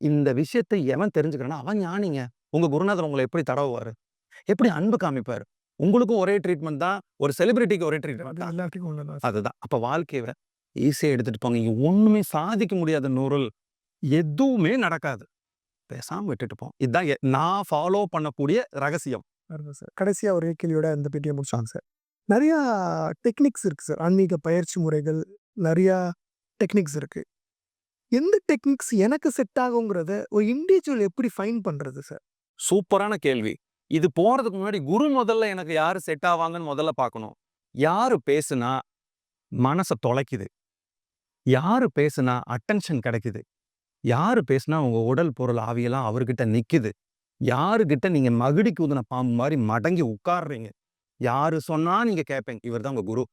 இந்த விஷயத்தை எவன் தெரிஞ்சுக்கிறானோ அவன் ஞானிங்க. உங்க குருநாதர் உங்கள எப்படி தடவுவாரு? எப்படி அன்பு காமிப்பாரு? உங்களுக்கும் ஒரே ட்ரீட்மெண்ட் தான். ஒரு செலிபிரிட்டிக்கு ஒரே ட்ரீட்மெண்ட். எல்லாத்துக்கும். அதுதான். அப்ப வாழ்க்கைய ஈஸியா எடுத்துட்டு போங்க. இங்க ஒண்ணுமே சாதிக்க முடியாத நூறுல். எதுவுமே நடக்காது. பேசாம விட்டுட்டு போ. இதான் எ நான் ஃபாலோ பண்ணக்கூடிய ரகசியம். சார். கடைசியா ஒரே கேள்வியோட இந்த பேட்டிய முடிச்சாங்க சார். நிறையா டெக்னிக்ஸ் இருக்கு சார். ஆன்மீக பயிற்சி முறைகள், நிறையா டெக்னிக்ஸ் இருக்கு. எந்த டெக்னிக்ஸ் எனக்கு செட் ஆகுங்கிறத ஒரு இண்டிவிஜுவல் எப்படி ஃபைன் பண்றது சார்? சூப்பரான கேள்வி. இது போறதுக்கு முன்னாடி குரு முதல்ல எனக்கு யாரு செட் ஆவாங்கன்னு முதல்ல பார்க்கணும். யாரு பேசுனா மனச தொலைக்குது. யாரு பேசுனா அட்டென்ஷன் கிடைக்குது. யாரு பேசுனா உங்க உடல், பொருள், ஆவியெல்லாம் அவர்கிட்ட நிக்குது. யாருகிட்ட நீங்க மகிடி ஊதுன பாம்பு மாதிரி மடங்கி உட்கார்றீங்க. யாரு சொன்னா நீங்க கேட்பீங்க. இவர்தான் உங்க குரு.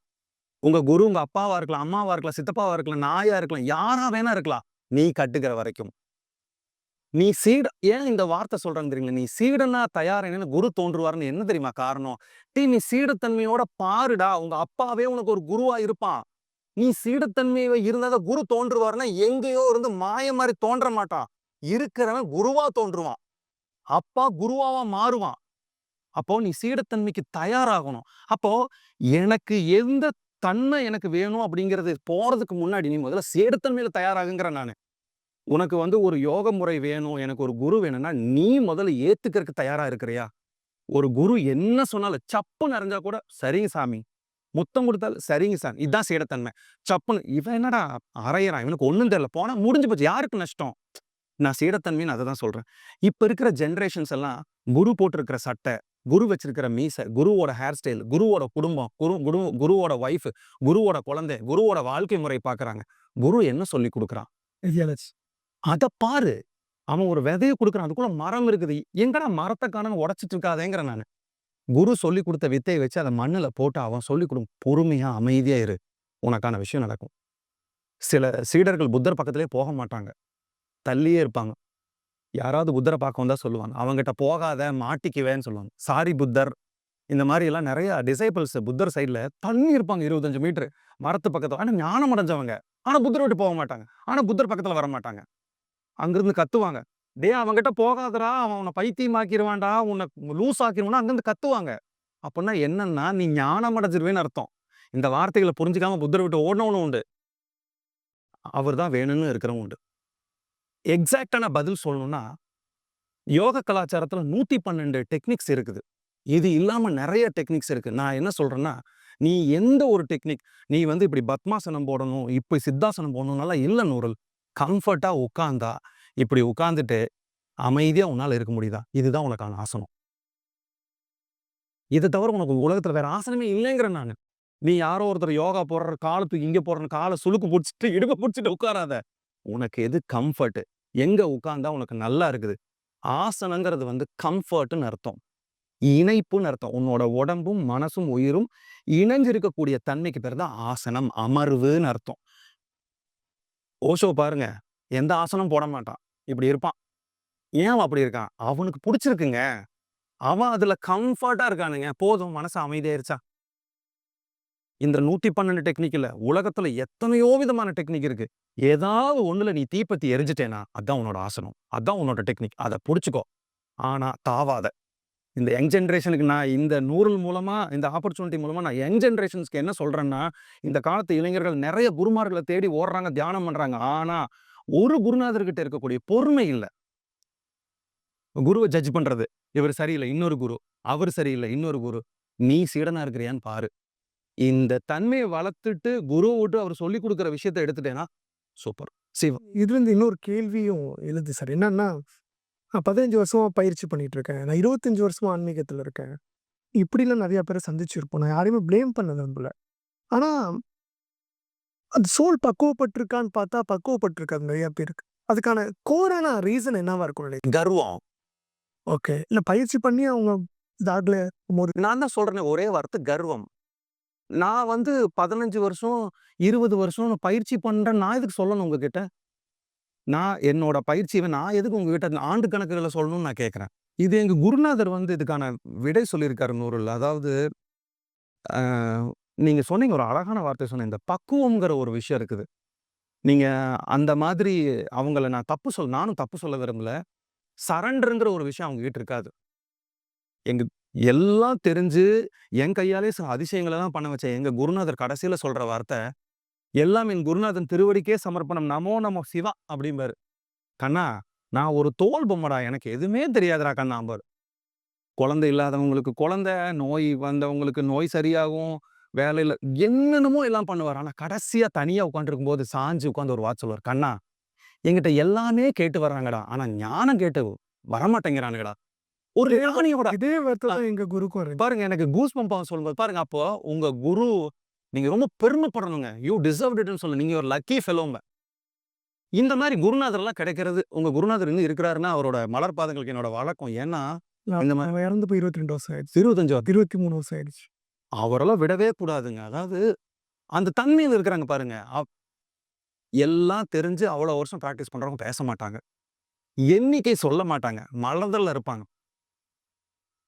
உங்க குரு உங்க அப்பாவா இருக்கலாம், அம்மாவா இருக்கலாம், சித்தப்பாவா இருக்கலாம், நாயா இருக்கலாம், யாரா வேணா இருக்கலாம். நீ கட்டுக்கிற வரைக்கும். நீ சீட ஏன் இந்த வார்த்தை சொல்றேன்னு தெரியுங்களா? நீ சீடனா தயாரின்னு குரு தோன்றுவாருன்னு என்ன தெரியுமா காரணம்? டீ நீ சீடத்தன்மையோட பாருடா. உங்க அப்பாவே உனக்கு ஒரு குருவா இருப்பான். நீ சீடத்தன்மையை இருந்தா குரு தோன்றுவாருன்னா எங்கேயோ இருந்து மாய மாதிரி தோன்ற மாட்டான். இருக்கிறவன் குருவா தோன்றுவான். அப்பா குருவாவா மாறுவான். அப்போ நீ சீடத்தன்மைக்கு தயாராகணும். அப்போ எனக்கு எந்த தன்மை எனக்கு வேணும் அப்படிங்கிறது போறதுக்கு முன்னாடி நீ முதல்ல சீடத்தன்மையில தயாராகுங்கிறேன் நானு. உனக்கு வந்து ஒரு யோக முறை வேணும், எனக்கு ஒரு குரு வேணும்னா, நீ முதல்ல ஏத்துக்கிறதுக்கு தயாரா இருக்கிறியா? ஒரு குரு என்ன சொன்னாலும் சப்பு அறிஞ்சா கூட, சரிங்க சாமி. முத்தம் குடுத்தாலும், சரிங்க சாமி. இதுதான் சீடத்தன்மை. சப்புன்னு இவன் என்னடா அரையிறான் இவனுக்கு ஒண்ணும் தெரியல. போனா முடிஞ்சு போச்சு. யாருக்கு நஷ்டம்? நான் சீடத்தன்மைன்னு அததான் சொல்றேன். இப்ப இருக்கிற ஜெனரேஷன்ஸ் எல்லாம் குரு போட்டிருக்கிற சட்டை, குரு வச்சிருக்கிற மீசை, குருவோட ஹேர் ஸ்டைல், குருவோட குடும்பம், குரு குரு குருவோட வைஃப், குருவோட குழந்தை, குருவோட வாழ்க்கை முறை பார்க்கறாங்க. குரு என்ன சொல்லிக் குடுக்குறான்? அத பாரு. அவன் ஒரு விதைய குடுக்குறான். அதுக்குள்ள மரம் இருக்குது. எங்கடா மரத்த காணோம்னு உடைச்சிட்டு இருக்காதேங்கிறேன் நானு. குரு சொல்லிக் குடுத்த வித்தைய வச்சு அத மண்ணுல போட்டு அவன் சொல்லிக் குடும். பொறுமையா, அமைதியா இரு. உனக்கான விஷயம் நடக்கும். சில சீடர்கள் புத்தர் பக்கத்திலேயே போக மாட்டாங்க. தள்ளியே இருப்பாங்க. யாராவது புத்தரை பார்க்க வந்தால் சொல்லுவாங்க. அவன்கிட்ட போகாத மாட்டிக்குவேன்னு சொல்லுவாங்க. சாரி புத்தர். இந்த மாதிரி எல்லாம் நெறைய டிசைபிள்ஸ் புத்தர் சைடுல தள்ளி இருப்பாங்க 25 மீட்டர். மரத்து பக்கத்தில் ஆனா ஞானம் அடைஞ்சவங்க. ஆனா புத்தரை விட்டு போக மாட்டாங்க. ஆனா புத்தர் பக்கத்துல வரமாட்டாங்க. அங்கேருந்து கத்துவாங்க. டே அவன்கிட்ட போகாதடா. அவன் உன்ன பைத்தியமாக்கிடுவான்டா உன்ன லூஸ் ஆக்கிருவான்னு அங்கிருந்து கத்துவாங்க. அப்படின்னா என்னன்னா, நீ ஞானம் அடைஞ்சிருவேன்னு அர்த்தம். இந்த வார்த்தைகள புரிஞ்சுக்காம புத்தரை விட்டு ஓடணும்னு உண்டு. அவர் தான் வேணும்னு இருக்கிறவங்க உண்டு. எக்ஸாக்டான பதில் சொல்லணும்னா, யோக கலாச்சாரத்துல 112 டெக்னிக்ஸ் இருக்குது. இது இல்லாம நிறைய டெக்னிக்ஸ் இருக்கு. நான் என்ன சொல்றேன்னா, நீ எந்த ஒரு டெக்னிக் நீ வந்து இப்படி பத்மாசனம் போடணும், இப்படி சித்தாசனம் போடணும்னால இல்ல நூறல். கம்ஃபர்ட்டா உட்காந்தா இப்படி உட்காந்துட்டு அமைதியா உன்னால இருக்க முடியுதா? இதுதான் உனக்கான ஆசனம். இத தவிர உனக்கு உலகத்துல வேற ஆசனமே இல்லைங்கிறேன் நானு. நீ யாரோ ஒருத்தர் யோகா போடுற, காலத்துக்கு தூக்கி இங்க போடுறன்னு கால சுழுக்கு புடிச்சுட்டு, இடுப்ப புடிச்சுட்டு உட்காராத. உனக்கு எது கம்ஃபர்ட்? எங்க உட்காந்தா உனக்கு நல்லா இருக்குது? ஆசனங்கிறது வந்து கம்ஃபர்ட்னு அர்த்தம். இணைப்புன்னு அர்த்தம். உன்னோட உடம்பும், மனசும், உயிரும் இணைஞ்சிருக்கக்கூடிய தன்மைக்கு பேர் தான் ஆசனம், அமர்வுன்னு அர்த்தம். ஓஷோ பாருங்க. எந்த ஆசனம் போட மாட்டான். இப்படி இருப்பான். ஏன் அப்படி இருக்கான்? அவனுக்கு புடிச்சிருக்குங்க. அவன் அதுல கம்ஃபர்ட்டா இருக்கானுங்க. போதும் மனசு அமைதியாயிருச்சா? இந்த 112 டெக்னிக் இல்ல. உலகத்துல எத்தனையோ விதமான டெக்னிக் இருக்கு. ஏதாவது ஒண்ணுல நீ தீப்பத்தி எரிஞ்சிட்டேனா அதான் உன்னோட ஆசனம். அதான் உன்னோட டெக்னிக். அத புடிச்சுக்கோ. ஆனா தாவாத. இந்த யங் ஜென்ரேஷனுக்கு நான் இந்த நூறல் மூலமா, இந்த ஆப்பர்ச்சுனிட்டி மூலமா நான் யங் ஜென்ரேஷன்ஸ்க்கு என்ன சொல்றேன்னா, இந்த காலத்து இளைஞர்கள் நிறைய குருமார்கள தேடி ஓடுறாங்க, தியானம் பண்றாங்க. ஆனா, ஒரு குருநாதர்கிட்ட இருக்கக்கூடிய பொறுமை இல்ல. குருவ ஜட்ஜ் பண்றது. இவரு சரியில்ல, இன்னொரு குரு. அவர் சரியில்லை இன்னொரு குரு. நீ சீடனா இருக்கிறியான்னு பாரு. இந்த தன்மைய வளர்த்துட்டு குருவ விட்டு அவர் சொல்லிக் குடுக்குற விஷயத்த எடுத்துட்டேன்னா, சூப்பர். சிவம். இதுலருந்து இன்னொரு கேள்வியும் எழுது சார். என்னன்னா, நான் 15 வருஷமா பயிற்சி பண்ணிட்டு இருக்கேன். நான் 25 வருஷமா ஆன்மீகத்துல இருக்கேன். இப்படிலாம் நெறைய பேர சந்திச்சிருப்போம். நான் யாரையுமே ப்ளேம் பண்ண விரும்பல. ஆனா அந்த சோல் பக்குவப்பட்டிருக்கான்னு பார்த்தா, பக்குவப்பட்டிருக்காது நெறைய பேருக்கு. அதுக்கான கோரான ரீசன் என்னவா நினைக்கிறீங்க? கர்வம். ஓகே. இல்ல பயிற்சி பண்ணி அவங்க இதாகல ஒரு நான் தான் சொல்றேனே ஒரே வார்த்தை கர்வம். நான் வந்து 15 வருஷம், 20 வருஷம் பயிற்சி பண்ணுறேன் நான் எதுக்கு சொல்லணும் உங்ககிட்ட? நான் என்னோட பயிற்சியை நான் எதுக்கு உங்ககிட்ட ஆண்டு கணக்குகளை சொல்லணும்னு நான் கேட்குறேன் இது எங்கள் குருநாதர் வந்து இதுக்கான விடை சொல்லியிருக்காரு நூறுல். அதாவது நீங்கள் சொன்னீங்க ஒரு அழகான வார்த்தை சொன்னீங்க. இந்த பக்குவங்கிற ஒரு விஷயம் இருக்குது. நீங்கள் அந்த மாதிரி அவங்கள நான் தப்பு சொல் நானும் தப்பு சொல்ல விரும்பல. சரண்டருங்கிற ஒரு விஷயம் அவங்க கிட்ட இருக்காது. எங்கள் எல்லாம் தெரிஞ்சு என் கையாலே அதிசயங்களை தான் பண்ண வச்ச எங்க குருநாதர் கடைசியில சொல்ற வார்த்தை, "எல்லாம் என் குருநாதன் திருவடிக்கே சமர்ப்பணம். நமோ நமோ சிவா" அப்படிம்பாரு. "கண்ணா, நான் ஒரு தோல் பொம்மடா. எனக்கு எதுவுமே தெரியாதுடா கண்ணா அம்பர் குழந்தை இல்லாதவங்களுக்கு குழந்தை, நோய் வந்தவங்களுக்கு நோய் சரியாகும். வேலையில என்னென்னமோ எல்லாம் பண்ணுவாரு. ஆனா கடைசியா தனியா உட்கார்ந்திருக்கும்போது சாஞ்சு உட்காந்து ஒரு வாட்ச் சொல்லுவார் "கண்ணா, என்கிட்ட எல்லாமே கேட்டு வர்றாங்கடா. ஆனா ஞானம் கேட்டு வரமாட்டேங்கிறானுங்கடா." ஒரு ஞானியோட இதே வார்த்தை எங்க குருக்கும் இருக்கு. பாருங்க எனக்கு கூஸ் பம்பா சொல்லும்போது பாருங்க அப்போ உங்க குரு நீங்க ரொம்ப பெருமைப்படணுங்க. யூ டிசர்வ் இட்னு சொல்ல. நீங்க ஒரு லக்கி ஃபெலோம்ப இந்த மாதிரி குருநாதர் எல்லாம் கிடைக்கிறது உங்க குருநாதர் இன்னும் இருக்கிறாருன்னா அவரோட மலர் பாதங்களுக்கு என்னோட வழக்கம். ஏன்னா இந்த மாதிரி இறந்து போய் 22 வருஷம் ஆயிடுச்சு. இருபத்தஞ்சு வருஷம். 23 வருஷம் ஆயிடுச்சு. அவரெல்லாம் விடவே கூடாதுங்க. அதாவது அந்த தன்மையில் இருக்கிறாங்க பாருங்க. எல்லாம் தெரிஞ்சு அவ்வளோ வருஷம் ப்ராக்டிஸ் பண்றவங்க பேச மாட்டாங்க. எண்ணிக்கை சொல்ல மாட்டாங்க. மலர்தல்ல இருப்பாங்க.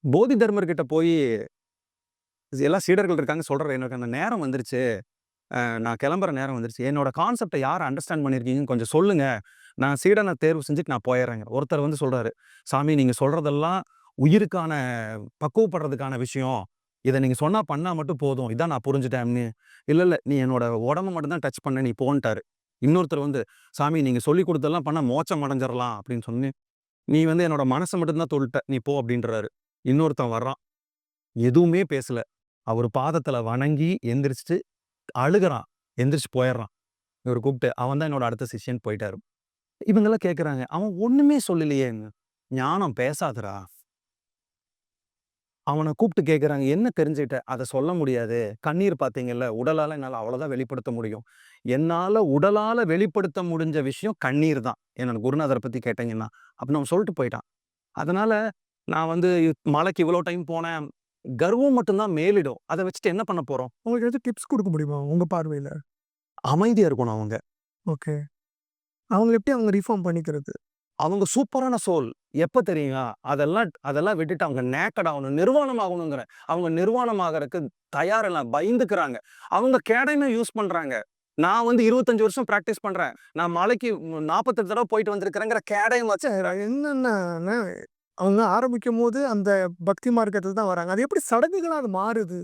போதி தர்மர்கிட்ட போய் எல்லா சீடர்கள் இருக்காங்க சொல்கிற எனக்கு அந்த நேரம் வந்துருச்சு. நான் கிளம்புற நேரம் வந்துருச்சு. என்னோட கான்செப்டை யார் அண்டர்ஸ்டாண்ட் பண்ணியிருக்கீங்கன்னு கொஞ்சம் சொல்லுங்க. நான் சீடனை தேர்வு செஞ்சுட்டு நான் போயிடுறேங்க ஒருத்தர் வந்து சொல்றாரு சாமி நீங்க சொல்றதெல்லாம் உயிருக்கான பக்குவப்படுறதுக்கான விஷயம். இதை நீங்க சொன்னா பண்ணா மட்டும் போதும். இதான் நான் புரிஞ்சுட்டேன்னு. இல்ல இல்ல நீ என்னோட உடம்ப மட்டும் தான் டச் பண்ண நீ போன்ட்டாரு. இன்னொருத்தர் வந்து சாமி நீங்க சொல்லி கொடுத்தெல்லாம் பண்ணால் மோச்சம் அடைஞ்சிடலாம் அப்படின்னு சொன்னேன். நீ வந்து என்னோட மனசை மட்டும்தான் தொல்ட்ட நீ போ. அப்படின்றாரு. இன்னொருத்தன் வர்றான். எதுவுமே பேசல. அவர் பாதத்துல வணங்கி எந்திரிச்சிட்டு அழுகுறான். எந்திரிச்சு போயிடுறான். இவர் கூப்பிட்டு அவன் தான் என்னோட அடுத்த சிஷ்யன் போயிட்டாரு. இவங்கெல்லாம் கேட்குறாங்க அவன் ஒண்ணுமே சொல்லலையேங்க. ஞானம் பேசாதரா அவனை கூப்பிட்டு கேட்குறாங்க என்ன தெரிஞ்சுக்கிட்ட? அதை சொல்ல முடியாது. கண்ணீர் பார்த்தீங்கல்ல உடலால என்னால் அவ்வளோதான் வெளிப்படுத்த முடியும். என்னால் உடலால வெளிப்படுத்த முடிஞ்ச விஷயம் கண்ணீர் தான். என்னோட குருநாதரை பற்றி கேட்டீங்கன்னா. அப்படின்னு அவன் சொல்லிட்டு போயிட்டான். அதனால நான் வந்து மலைக்கு இவ்வளோ டைம் போனேன். கர்வம் மட்டும்தான் மேலிடும். அதை வச்சுட்டு என்ன பண்ண போறோம்? உங்களுக்கு ஏதாச்சும் டிப்ஸ் கொடுக்க முடியுமா? உங்க பார்வையில? அமைதியா இருக்கணும் அவங்க. ஓகே. அவங்க எப்படி அவங்க ரிஃபார்ம் பண்ணிக்கிறது? அவங்க சூப்பரான சோல் எப்ப தெரியுங்க அதெல்லாம் அதெல்லாம் விட்டுட்டு அவங்க நேக்கட் ஆகணும் நிர்வாணம் ஆகணுங்கிற. அவங்க நிர்வாணம் ஆகறதுக்கு தயாரில்ல பயந்துக்கிறாங்க. அவங்க கேடமை யூஸ் பண்றாங்க. நான் வந்து இருபத்தஞ்சு வருஷம் பிராக்டிஸ் பண்றேன். நான் மலைக்கு நாற்பத்தெட்டு தடவை போயிட்டு வந்திருக்கிறேங்கிற கேடயம் வச்சு என்னன்னா அவங்க ஆரம்பிக்கும்போது அந்த பக்தி மார்க்கத்துல தான் வராங்க. அது எப்படி சடங்குகளா அது மாறுது?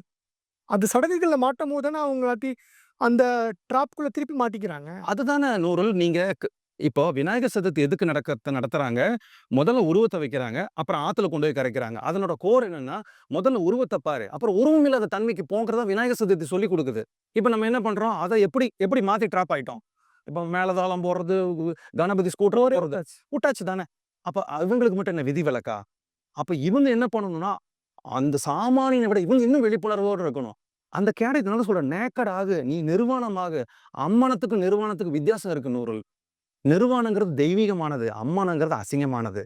அது சடங்குகள்ல மாட்டும்போது தானே அவங்களாட்டி அந்த ட்ராப்குள்ள திருப்பி மாட்டிக்கிறாங்க. அதுதானே நூறுல் நீங்க க- இப்போ விநாயகர் சதுர்த்தி எதுக்கு நடக்க நடத்துறாங்க? முதல்ல உருவத்தை வைக்கிறாங்க. அப்புறம் ஆத்துல கொண்டு போய் கரைக்கிறாங்க. அதனோட கோர் என்னன்னா முதல்ல உருவத்தை பாரு. அப்புறம் உருவம் இல்லாத தன்மைக்கு போங்கிறதா விநாயகர் சதுர்த்தி சொல்லி கொடுக்குது. இப்போ நம்ம என்ன பண்றோம்? அதை எப்படி எப்படி மாத்தி ட்ராப் ஆயிட்டோம்? இப்போ மேலதாளம் போடுறது கணபதி ஸ்கூட்டர் விட்டாச்சு. விட்டாச்சு தானே. அப்ப இவங்களுக்கு மட்டும் என்ன விதி விலக்கா? அப்ப இவங்க என்ன பண்ணணும்னா அந்த சாமானியனை விட இவங்க இன்னும் விழிப்புணர்வோடு இருக்கணும். அந்த கேடயத்தினால சொல்ற நேக்கட் ஆகு நீ நிர்வாணமாக. அம்மனத்துக்கு நிர்வாணத்துக்கு வித்தியாசம் இருக்கு நூறு நிர்வாணங்கிறது தெய்வீகமானது அம்மனங்கிறது அசிங்கமானது.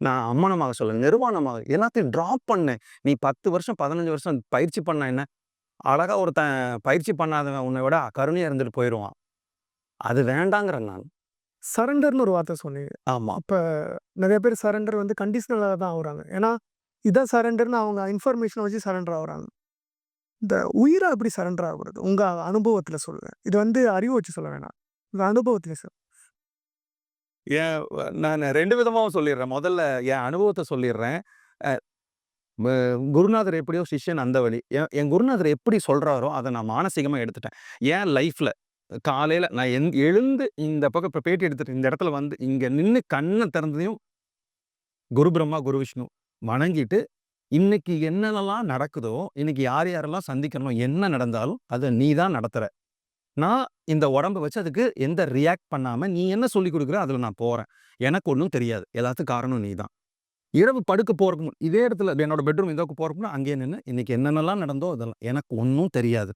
நான் அம்மனமாக சொல்ல நிர்வாணமாக. எல்லாத்தையும் ட்ராப் பண்ணு. நீ பத்து வருஷம் பதினஞ்சு வருஷம் பயிற்சி பண்ண என்ன? அழகா ஒருத்தன் பயிற்சி பண்ணாதவன் உன்னை விட கருணையாக இருந்துட்டு போயிடுவான் அது வேண்டாங்கிறேன் நான். சரண்டர்னு ஒரு வார்த்தை சொன்னீங்க. ஆமா அப்ப நிறைய பேர் சரண்டர் வந்து கண்டிஷனலா தான் ஆகுறாங்க. ஏன்னா இதான் சரண்டர்னு அவங்க இன்ஃபர்மேஷன் வச்சு சரண்டர் ஆகுறாங்க. இந்த உயிரா எப்படி சரண்டர் ஆகுறது? உங்க அனுபவத்துல சொல்லுங்க. இது வந்து அறிவு வச்சு சொல்ல வேணாம். உங்க அனுபவத்துல சார். ஏன் நான் ரெண்டு விதமாவும் சொல்லிடுறேன் முதல்ல என் அனுபவத்தை சொல்லிடுறேன் குருநாதர் எப்படியோ சிஷ்யன் அந்த வழி என் என் குருநாதர் எப்படி சொல்றாரோ அதை நான் மானசீகமா எடுத்துட்டேன் என் லைஃப்ல காலையில நான் எந் எழுந்து இந்த பக்கம் இப்போ பேட்டி எடுத்துட்டு இந்த இடத்துல வந்து இங்க நின்று கண்ணை திறந்ததையும் குரு பிரம்மா குரு விஷ்ணு வணங்கிட்டு இன்னைக்கு என்னென்னலாம் நடக்குதோ இன்னைக்கு யார் யாரெல்லாம் சந்திக்கணும் என்ன நடந்தாலும் அதை நீ தான் நடத்துற. நான் இந்த உடம்ப வச்சு அதுக்கு எந்த ரியாக்ட் பண்ணாம நீ என்ன சொல்லி கொடுக்குற அதுல நான் போறேன். எனக்கு ஒன்றும் தெரியாது. எல்லாத்துக்கும் காரணம் நீ தான். இரவு படுக்க போகிறக்கு இதே இடத்துல என்னோட பெட்ரூம் இதோக்கு போறதுக்கு அங்கேயே நின்று இன்னைக்கு என்னென்னலாம் நடந்தோ அதெல்லாம் எனக்கு ஒன்றும் தெரியாது.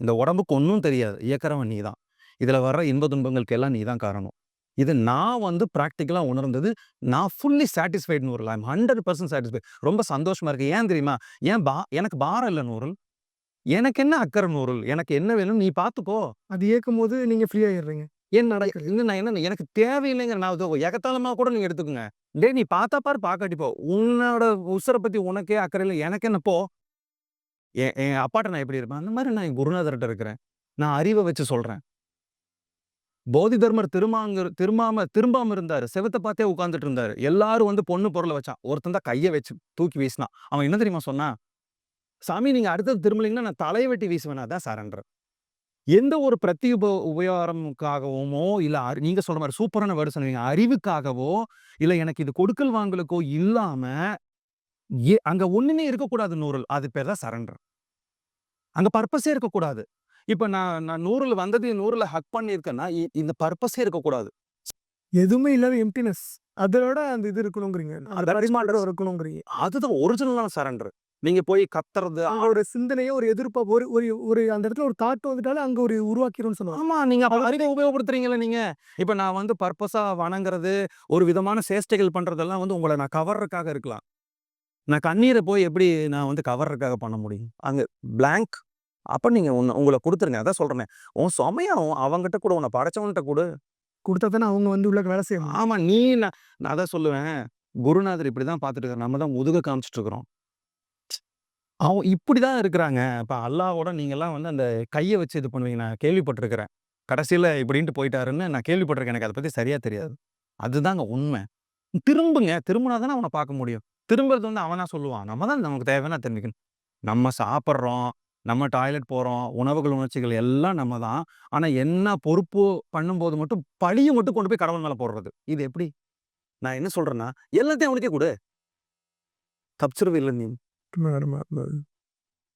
இந்த உடம்புக்கு ஒன்றும் தெரியாது. இயக்கிறவன் நீ தான் இதுல வர்ற இன்ப துன்பங்களுக்கு எல்லாம் நீ தான் காரணம். இது நான் வந்து ப்ராக்டிக்கலா உணர்ந்தது நான் ஃபுல்லி சாட்டிஸ்ஃபைட்னு ஒரு ஐம் ஹண்ட்ரட் பர்சன்ட் சாட்டிஸ்ஃபைட் ரொம்ப சந்தோஷமா இருக்கு. ஏன் தெரியுமா? ஏன் பா எனக்கு பாரம் இல்லை நூறுல் எனக்கு என்ன அக்கறை நூறுல் எனக்கு என்ன வேணும் நீ பார்த்துக்கோ அது இயக்கும்போது நீங்க ஃப்ரீ ஆயிடுறீங்க. ஏன் நடக்குது இன்னும் நான் என்ன எனக்கு தேவையில்லைங்கிற நான் இதோ எகத்தாளமா கூட நீங்க எடுத்துக்கோங்க. டேய் நீ பார்த்தா பாரு பார்க்காட்டி போ. உன்னோட உசுரை பத்தி உனக்கே அக்கறை இல்லை. எனக்கு என்ன போ. என் என் அப்பாட்ட நான் எப்படி இருப்பேன்? அந்த மாதிரி நான் என் குருநாதர்கிட்ட இருக்கிறேன். நான் அறிவை வச்சு சொல்கிறேன் போதி தர்மர் திருமாங்க திரும்பாம திரும்பாம இருந்தாரு. செவத்தை பார்த்தே உட்காந்துட்டு இருந்தாரு. எல்லாரும் வந்து பொண்ணு பொருளை வச்சான் ஒருத்தன் தான் கையை வச்சு தூக்கி வீசினான். அவன் என்ன தெரியுமா சொன்னான் சாமி நீங்க அடுத்தது திரும்பலீங்கன்னா நான் தலையை வெட்டி வீசுவேன். அதான் சரண்டர் எந்த ஒரு பிரத்தி உப உபயோகமுக்காகவுமோ இல்லை அறி- நீங்க சொல்ற மாதிரி சூப்பரான வேர்டு சொன்னீங்க. அறிவுக்காகவோ இல்லை எனக்கு இது கொடுக்கல் வாங்கலுக்கோ இல்லாம ஏ- அங்க ஒண்ணுமே இருக்கக்கூடாது நூறல் அது பேர் தான் சரண்டர் அங்க பர்பஸே இருக்கக்கூடாது இப்ப நான் நான் நூறுல வந்தது நூறுல ஹக் பண்ணியிருக்கேன்னா இந்த பர்பஸே இருக்கக்கூடாது எதுவுமே இல்லாத எம்ப்டினஸ். அதோட அந்த இது இருக்கணுங்கிறீங்க. இருக்கணுங்கிறீங்க. அதுதான் ஒரிஜினலான சரண்டர். நீங்க போய் கத்துறது அவரோட சிந்தனையே ஒரு எதிர்ப்பா ஒரு ஒரு ஒரு அந்த இடத்துல ஒரு தாட் வந்துட்டாலே அங்க ஒரு உருவாக்கிரும்னு சொல்லுவாங்க. ஆமா. நீங்க அப்ப அறிவை உபயோகப்படுத்துறீங்கல்ல நீங்க. இப்ப நான் வந்து பர்ப்பஸா வணங்குறது, ஒரு விதமான சேஷ்டைகள் பண்றதெல்லாம் வந்து உங்கள நான் கவர்றதுக்காக இருக்கலாம். நான் கண்ணீர போய் எப்படி நான் வந்து கவர்றதுக்காக பண்ண முடியும்? அங்க பிளாங்க். அப்ப நீங்க உன்ன உங்கள குடுத்துருங்க. அதான் சொல்றேனே. உன் சுமைய அவன்கிட்ட குடு. உன்ன படைச்சவன்ட்ட குடு. குடுத்தா தானே அவங்க வந்து உள்ள வேலை செய்ய முடியும். ஆமா. நீ நான் நான் அதான் சொல்லுவேன். குருநாதர் இப்படிதான் பார்த்துட்டு இருக்காரு. நம்ம தான் முதுக காமிச்சுட்டு இருக்கிறோம். அவன் இப்படிதான் இருக்கிறாங்க. இப்ப அல்லாவோட நீங்கலாம் வந்து அந்த கைய வச்சு இது பண்ணுவீங்க. நான் கேள்விப்பட்டுருக்கிறேன். கடைசியில இப்படின்ட்டு போயிட்டாருன்னு நான் கேள்விப்பட்டுருக்கேன். எனக்கு அத பத்தி சரியா தெரியாது. அதுதாங்க உண்மை. திரும்புங்க. திரும்புனா தானே அவன பார்க்க முடியும். திரும்புறது வந்து அவனாக சொல்லுவான். நம்ம தான் நமக்கு தேவைன்னா தெரிஞ்சுக்கணும். நம்ம சாப்பிட்றோம் நம்ம டாய்லெட் போகிறோம் உணவுகள், உணர்ச்சிகள் எல்லாம் நம்ம தான். ஆனால் என்ன பொறுப்பு பண்ணும்போது மட்டும் பழியை மட்டும் கொண்டு போய் கடவுள் மேலே போடுறது. இது எப்படி? நான் என்ன சொல்கிறேன்னா எல்லாத்தையும் அவனுக்கே குடு. தப்பிச்சிருவ நீ.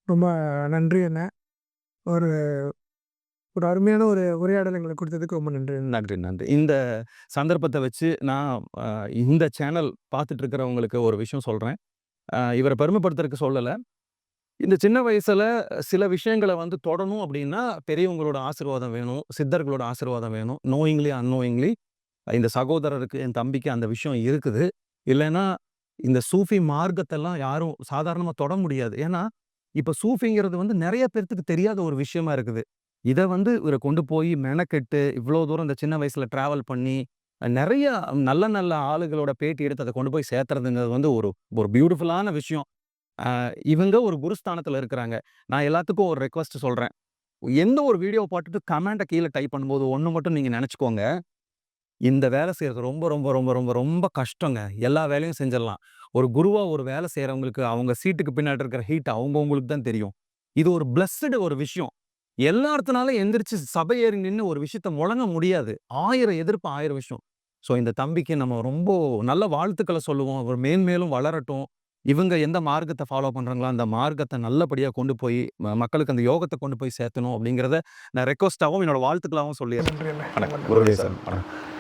ரொம்ப நன்றி என்ன ஒரு ஒரு அருமையான ஒரு உரையாடல் எங்களுக்கு கொடுத்ததுக்கு ரொம்ப நன்றி. நன்றி, நன்றி. இந்த சந்தர்ப்பத்த வச்சு நான் இந்த சேனல் பார்த்துட்டு இருக்கிறவங்களுக்கு ஒரு விஷயம் சொல்றேன். இவரை இவர பெருமைப்படுத்துறதுக்கு சொல்லல. இந்த சின்ன வயசுல சில விஷயங்கள வந்து தொடணும் அப்படின்னா, பெரியவங்களோட ஆசீர்வாதம் வேணும். சித்தர்களோட ஆசீர்வாதம் வேணும். நோயிங்லி, அன்னோயிங்லி இந்த சகோதரருக்கு, என் தம்பிக்கு அந்த விஷயம் இருக்குது. இல்லைன்னா இந்த சூஃபி மார்க்கத்தெல்லாம் யாரும் சாதாரணமா தொட முடியாது. ஏன்னா, இப்ப சூஃபிங்கிறது வந்து நிறைய பேர்த்துக்கு தெரியாத ஒரு விஷயமா இருக்குது. இத வந்து இவரை கொண்டு போய் மெனக்கெட்டு, இவ்ளோ தூரம் இந்த சின்ன வயசுல டிராவல் பண்ணி, நிறைய நல்ல நல்ல ஆளுகளோட பேட்டி எடுத்து அத கொண்டு போய் சேர்த்துறதுங்கிறது வந்து ஒரு ஒரு பியூட்டிஃபுல்லான விஷயம். இவங்க ஒரு குருஸ்தானத்துல இருக்கிறாங்க. நான் எல்லாத்துக்கும் ஒரு ரெக்வெஸ்ட் சொல்றேன். எந்த ஒரு வீடியோ பார்த்துட்டு கமெண்ட்டை கீழ டைப் பண்ணும்போது ஒன்று மட்டும் நீங்க நினச்சிக்கோங்க இந்த வேலை செய்கிறது ரொம்ப ரொம்ப ரொம்ப ரொம்ப ரொம்ப கஷ்டங்க. எல்லா வேலையும் செஞ்சிடலாம். ஒரு குருவா ஒரு வேலை செய்கிறவங்களுக்கு அவங்க சீட்டுக்கு பின்னாடி இருக்கிற ஹீட் அவங்கவங்களுக்கு தான் தெரியும். இது ஒரு பிளெஸ்டு ஒரு விஷயம். எல்லார்த்துனாலும் எந்திரிச்சு சபை ஏறி நின்னு ஒரு விஷயத்த முழங்க முடியாது. 1000 எதிர்ப்பு 1000 விஷயம். ஸோ இந்த தம்பிக்கு நம்ம ரொம்ப நல்ல வாழ்த்துக்கள சொல்லுவோம். அவர் மேன்மேலும் வளரட்டும். இவங்க எந்த மார்க்கத்த ஃபாலோ பண்றாங்களோ, அந்த மார்க்கத்த நல்லபடியா கொண்டு போய் மக்களுக்கு அந்த யோகத்த கொண்டு போய் சேர்த்தணும் அப்படிங்கிறத நான் ரெக்வெஸ்ட்டாவும், என்னோட. நன்றி நன்றி. சரணம். வணக்கம்.